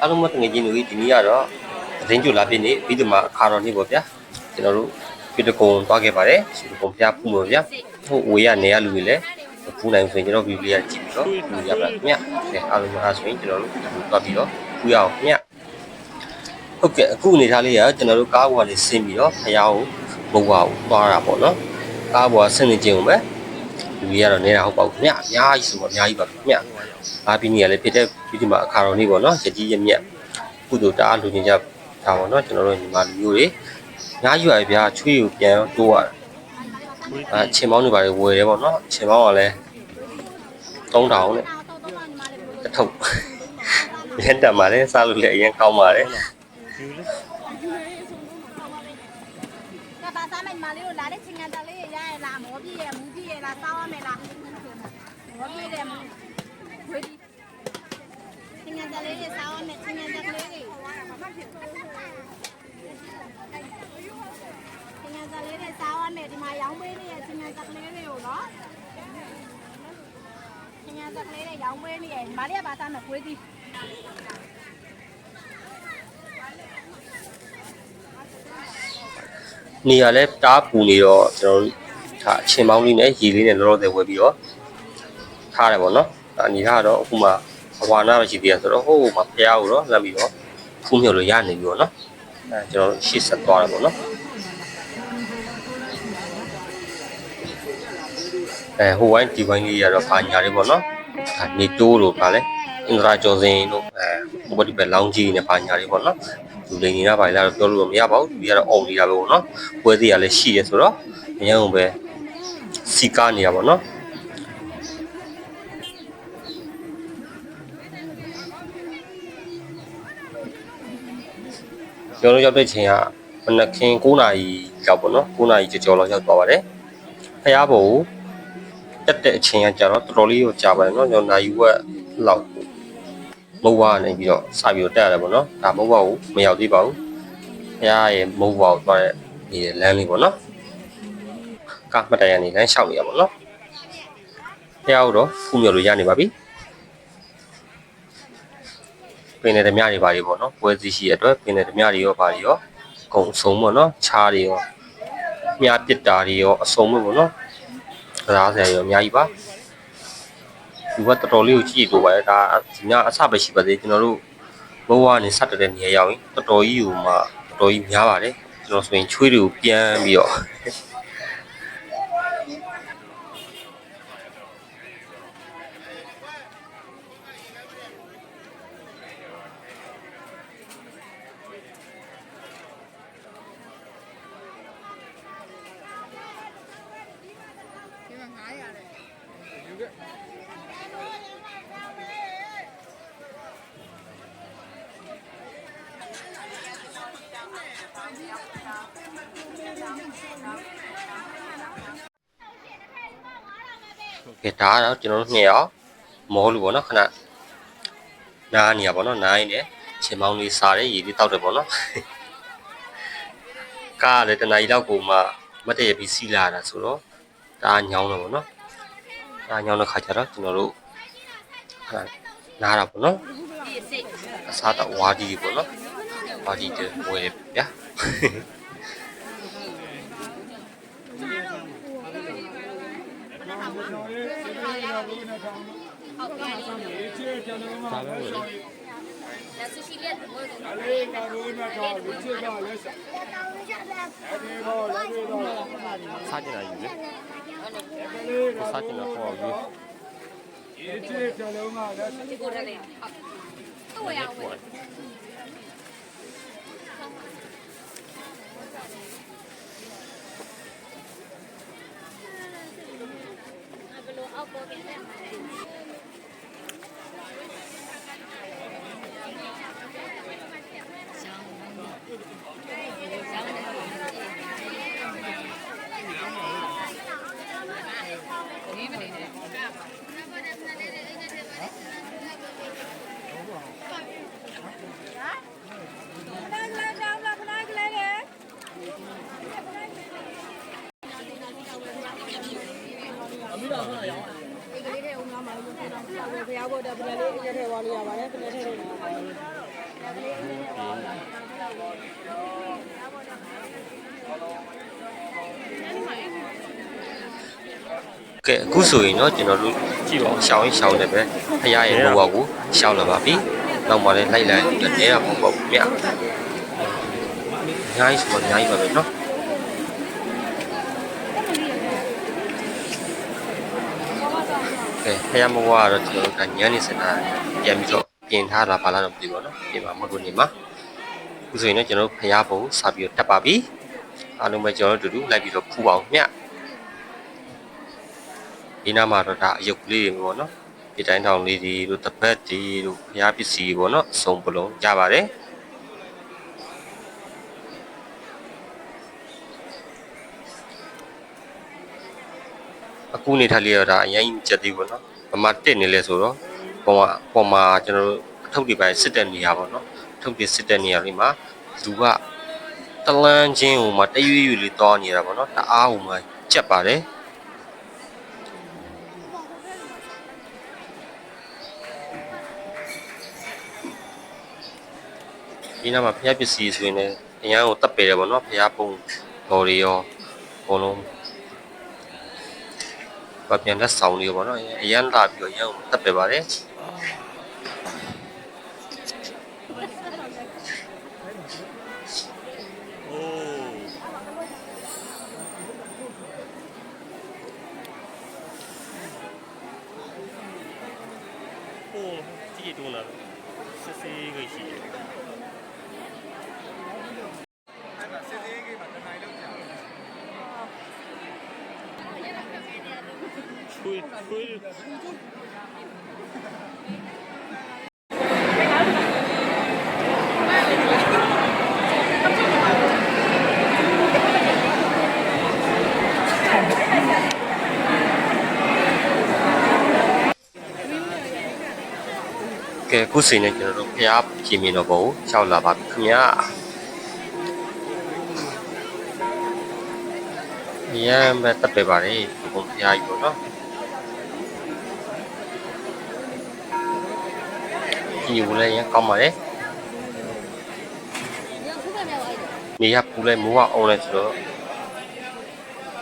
အားလုံးမတငယ်ချင်းတို့ဒီနေ့ကတော့အသိဉာဏ်လာပြည့်နေပြီးတော့မှအခါတော်နေ့ပေါ့ဗျာကျွန်တော်တို့ပြည်တကုံသွားခဲ့ပါတယ်စီတကုံဖျားဖူးလို့ဗျာဟိုဝေးရနေရလူတွေလည်းဖူးနိုင်ဆိုရင်ကျွန်တော်ဗီဒီယိုလေးကြည့်ပြီးတော့ဖူးရပါခင်ဗျအဲအားလုံးအားဆိုရင်ကျွန်တော်တို့သွားပြီးတော့ဖူးရအောင်ခင်ဗျဟုတ်ကဲ့အခုအနေထားလေးကကျွန်တော်တို့ကားပေါ်ကနေဆင်းပြီးတော့ဖျားကိုဘုံဘွားကိုသွားတာပေါ့နော်ကားပေါ်ဆင်းနေခြင်းကိုပဲ လူတွေကတော့နေတာဟုတ်ပါဘူးခင်ဗျအများကြီးဆိုတော့အများကြီးပါခင်ဗျအားပြီးနေရလဲဖြစ်တဲ့ဒီမှာအခါတော်နေ့ပေါ့နော်ရကြီးရမြက်ကုသိုလ်တအားလူချင်းကြတာပေါ့နော်ကျွန်တော်တို့ညီမလူမျိုးတွေအများကြီးပါဗျာချွေးကိုပြန်တိုးရတာအဲချင်းမောင်းတွေပါလေဝယ်တယ်ပေါ့နော်ချင်းမောင်းကလည်း3000နဲ့တစ်ထုပ်ရန်တမ်းပါလေစားလို့လည်းအရင်ကောင်းပါတယ် ကဘာသားမိုင်မလေးကိုလာတဲ့ချင်းငန်တလေးရရလားမောပြည့်ရ မူပြည့်ရလားစောင်းရမယ်လားမောပြည့်တယ်မူဝေးဒီချင်းငန်တလေးရစောင်းရမယ်ချင်းငန်တကလေးတွေချင်းငန်တလေးတွေစောင်းရမယ်ဒီမှာရောင်းပေးနေရချင်းငန်တကလေးတွေကိုနော်ချင်းငန်တကလေးတွေရောင်းပေးနေရဒီမလေးကဘာသားမယ်ဝေးဒီနေရာလဲတားပူနေတော့ကျွန်တော်တို့ ဒါအချင်းမောင်းလေးနဲ့ရေလေးနဲ့လောလောဆယ်ဝယ်ပြီးတော့ထားတယ်ပေါ့နော်ဒါအနေကတော့အခုမှအဝါနာပဲရှိသေးတယ်ဆိုတော့ဟိုမှာဖျားကိုတော့လမ်းပြီးတော့ဖူးမြုပ်လို့ရနေပြီပေါ့နော်အဲကျွန်တော်ရှေ့ဆက်သွားတယ်ပေါ့နော်အဲဟိုဝိုင်းဒီဝိုင်းလေးရတော့ဘာညာလေးပေါ့နော်ဒါနေတိုးလို့ဗာလဲအင်ဒရာကျော်စင်တို့အဲဟိုဘက်ဒီဘက်လောင်းကြီးနဲ့ဘာညာလေးပေါ့နော်လူလိန်နေတာဗာလဲတော့ပြောလို့မရပါဘူးဒီကတော့အုံနေတာပဲပေါ့နော်ပွဲသေးရလည်းရှိရဲဆိုတော့အရင်ကပဲ စီကားနေရပါတော့ကျွန်တော်တို့ရောက်တဲ့ချိန်ကမနက်ခင်း9နာရီရောက်ပေါ့နော်9နာရီကျော်ကျော်လောက်ရောက်သွားပါတယ်ဖះဘုံတက်တဲ့အချိန်ကကြာတော့တော်တော်လေးကိုကြာပါတယ်နော်ကျွန်တော်နိုင်ဝက်လောက်မုတ်ဝါနေပြီးတော့စပြီးတော့တက်ရတယ်ပေါ့နော်ဒါမုတ်ဝါကိုမရောက်သေးပါဘူးဖះရဲ့မုတ်ဝါကိုသွားတဲ့ဒီလမ်းလေးပေါ့နော် ကားမတိုင်ရနေလမ်းလျှောက်နေရပါပေါ့နော်ဖះကိုတော့ဖူးမြော်လို့ရနေပါပြီပင်နေဓမြတွေပါတွေပေါ့နော်ပွဲစည်းရှိရအတွက်ပင်နေဓမြတွေရောပါတွေရောအကုန်အစုံပေါ့နော်ခြားတွေရောမြားပစ်တာတွေရောအစုံပဲပေါ့နော်ကစားဆရာရောအများကြီးပါဒီဘက်တော်တော်လေးကိုကြည့်လို့ပါလေဒါဒီညအစပဲရှိပါသေးကျွန်တော်တို့ဘဝနဲ့ဆက်တဲ့နေရာရောက်ရင်တော်တော်ကြီးကိုမှတော်တော်ကြီးများပါတယ်ကျွန်တော်ဆိုရင်ချွေးတွေကိုပြန်ပြီးတော့ ကဲဒါကတော့ကျွန်တော်တို့နှစ်ယောက်မောလို့ပေါ့နော်ခဏနားနေရပါတော့နားရင်းနဲ့ချင်းမောင်းလေးစားတယ်ရေလေးတောက်တယ်ပေါ့နော်ကားကလည်းတနားရီလောက်ကိုမှမတ်တရပြီးစီးလာတာဆိုတော့ဒါညောင်းတော့ပေါ့နော် ဒါညောင်းတဲ့ခါကျတော့ကျွန်တော်တို့ခဏနားတာပေါ့နော်အစားတော့ဝါဒီပေါ့နော်ဝါဒီတွေဝယ်ဗျာဆူရှီလေး ကိုစားကြတာယူလေကိုစားကြတာပေါ့ယူဒီကိုရလေဟုတ်ရအောင်ဘုရားဘုရားပြလေးအရက်ထဲဝါလို့ ရပါတယ်ပြလေးထဲထဲကဲအခုဆိုရင်တော့ကျွန်တော်တို့ကြည့်ပါဦးရှောင်းရင်ရှောင်းတယ်ပဲဖရားရဲ့ဘဝကိုရှောင်းလာပါပြီနောက်မှလည်းလိုက်လိုက်နေတဲ့နေတာမဟုတ်ပါဘူးမြတ်အများကြီးဆိုတော့အများကြီးပါပဲเကဲဖရားမဘဝကတော့ကျွန်တော်တို့ကညနေစင်တာပြန်ပြီးတော့ပြင်ထားတာဘာလားတော့မသိဘူးเนาะပြင်ပါမဟုတ်ဘူးနေမှာအခုဆိုရင်တော့ကျွန်တော်တို့ဖရားဘုံစပြီးတော့တက်ပါပြီအားလုံးပဲကျွန်တော်တို့အတူတူလိုက်ပြီးတော့ဖူးပါအောင်မြတ် ဒီနားမှာတော့ဒါအယုတ်ကလေးတွေပေါ့နော်ဒီတိုင်းထောင်လေးတွေတို့တပတ်တွေတို့ဘုရားပစ္စည်းတွေပေါ့နော်အစုံပလုံးကြပါတယ် အခုနေထားလေးတော့ဒါအရင်ကြက်သေးပေါ့နော်ဗမာတက်နေလဲဆိုတော့ပုံမှာပုံမှာကျွန်တော်တို့အထုပ်တွေပိုင်းစစ်တဲ့နေရာပေါ့နော်အထုပ်တွေစစ်တဲ့နေရာလေးမှာလူကတလန်းချင်းဟိုမှာတရွေ့ရွေ့လေးတောင်းနေတာပေါ့နော်တအားဟိုမှာကြက်ပါတယ်ဒီနားမှာဖျားပစ္စည်းဆိုရင်လည်းအရန်ကိုတပ်ပေတယ်ပေါ့နော်ဖျားပုံတော်တွေရောအကုန်လုံး ဗပြန်လက်ဆောင်တွေပေါ့နော်အရန်လာပြီးတော့အရန်ကိုတပ်ပေပါတယ်ဟိုကြည့်တူလာစစ်စစ် ကိုရှိတယ်吹吹。ကဲခုစီနဲ့ကျွန်တော်တို့ဖျားပြင်မြင်တော့ဘုံရှောက်လာပါပြီခင်ဗျာရမ်းပဲတက်ပဲပါလေဘုံဖျားကြီးပေါ့နော် ဒီကိုလည်းရမ်းကောင်းပါလေနေရပူလဲမိုးကအောင်လဲဆိုတော့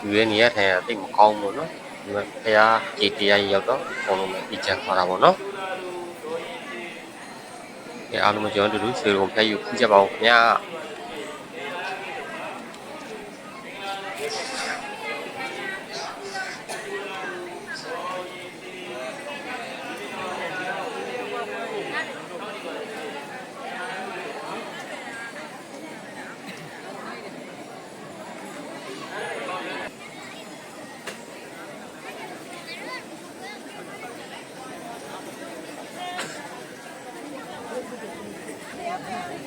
ဒီရဲ့နေရထိုင်ရတိတ်မကောင်းဘူးနော်ဒီမှာဖျားကြည်တရားကြီးရောက်တော့အကုန်လုံးပဲအကြံခေါ်တာပေါ့နော်ကဲအားလုံးမကျွန်တော်တို့ရွှေရုံဖျက်ယူဖူးကြပါဦးခင်ဗျာ 哎，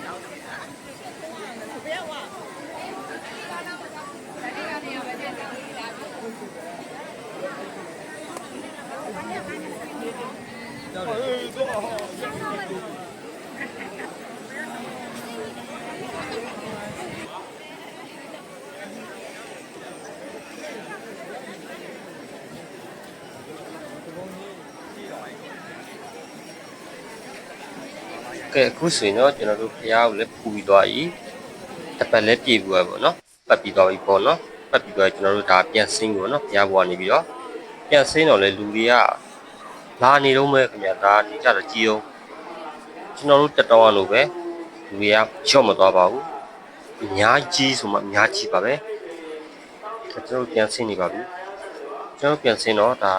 坐好。 ကဲအခုဆိုရင်တော့ကျွန်တော်တို့ဖျားကိုလည်းဖူပြီးသွားပြီတစ်ပတ်လည်းပြေပြီးသွားပြီပေါ့နော်ပတ်ပြီးသွားပြီပေါ့နော်ပတ်ပြီးသွားကျွန်တော်တို့ဒါပြန်ဆင်းပြီပေါ့နော်ဖျားဘွားနေပြီးတော့ပြန်ဆင်းတော့လေလူတွေကလာနေတော့မဲ့ခင်ဗျာဒါနေကြတော့ကြည်အောင်ကျွန်တော်တို့တက်တော့လို့ပဲလူတွေကချော့မသွားပါဘူးအများကြီးဆိုမှအများကြီးပါပဲကျွန်တော်တို့ပြန်ဆင်းနေပါပြီကျွန်တော်ပြန်ဆင်းတော့ဒါ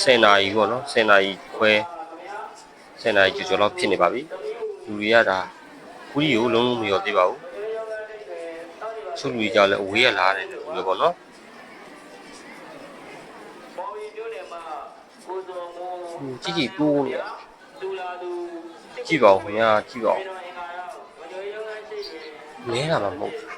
10နာရီပေါ့နော်10နာရီခွဲ စင်နာရီကျော်ကျော်လောက်ဖြစ်နေပါပြီလူတွေကဒါဘူးကြီးကိုလုံးလုံးမရောသေးပါဘူးသူလူကြီးကြောင့်လည်းအဝေးရလာတယ်လို့ပြောပေါ့နော်ကြည့်ကြည့်တိုးနေကြည့်ပါဦးခင်ဗျာကြည့်ပါဦးလဲတာမှမဟုတ်